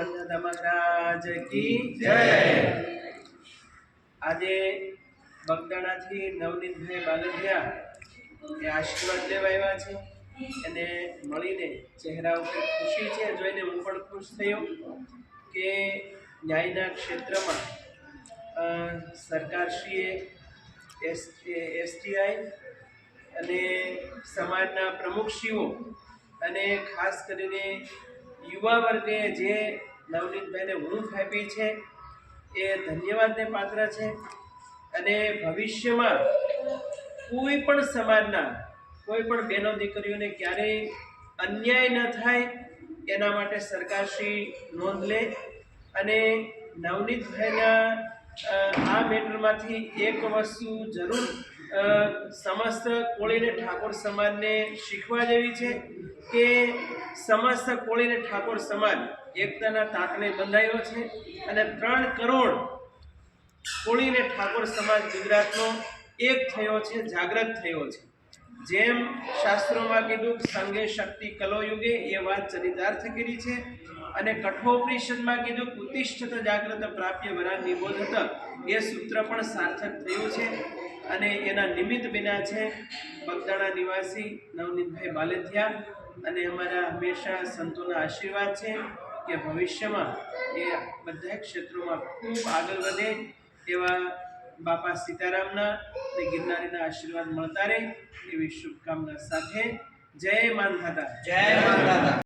માનદાદા મહારાજ કી જય. આજે બગદાણાથી નવનીતભાઈ બાલધિયા એ આશીર્વાદ લેવા આવ્યા છે અને મળીને ચહેરા ઉપર ખુશી છે જોઈને હું પણ ખુશ થયો કે ન્યાયના ક્ષેત્રમાં સરકારશ્રીએ, એસ એસટીઆઈ અને સમાજના પ્રમુખશ્રીઓ અને ખાસ કરીને યુવા વર્ગે જે નવનીતભાઈને હૂંફ આપી છે. એ ધન્યવાદને પાત્ર છે. અને ભવિષ્યમાં કોઈ પણ સમાજના કોઈ પણ બહેનો દીકરીઓને ક્યારેય અન્યાય ન થાય, એના માટે સરકારશ્રી નોંધ લે. અને નવનીતભાઈના મેટરમાંથી એક વસ્તુ જરૂર સમસ્ત કોળીને ઠાકોર સમાજને શીખવા જેવી છે કે સમસ્ત કોળીને ઠાકોર સમાજ એકતાના તાકને બંધાયો છે અને ત્રણ કરોડ કોળીને ઠાકોર સમાજ ગુજરાતનો એક થયો છે, જાગૃત થયો છે. જેમ શાસ્ત્રોમાં કીધું સંગે શક્તિ કલો યુગે એ વાત ચરિતાર્થ કરી છે અને કઠોપનિષદમાં કીધું ઉત્તિષ્ઠત જાગ્રત પ્રાપ્ય વરા નિબોધત એ સૂત્ર પણ સાર્થક થયું છે અને એના નિમિત્ત બિના છે બગદાણા નિવાસી નવનીતભાઈ બાલેથિયા અને અમારા હંમેશા સંતોના આશીર્વાદ છે કે ભવિષ્યમાં એ બધા ક્ષેત્રોમાં ખૂબ આગળ વધે એવા બાપા સીતારામના અને ગિરનારીના આશીર્વાદ મળતા રહે એવી શુભકામના સાથે જય માનધાતા. જય માતા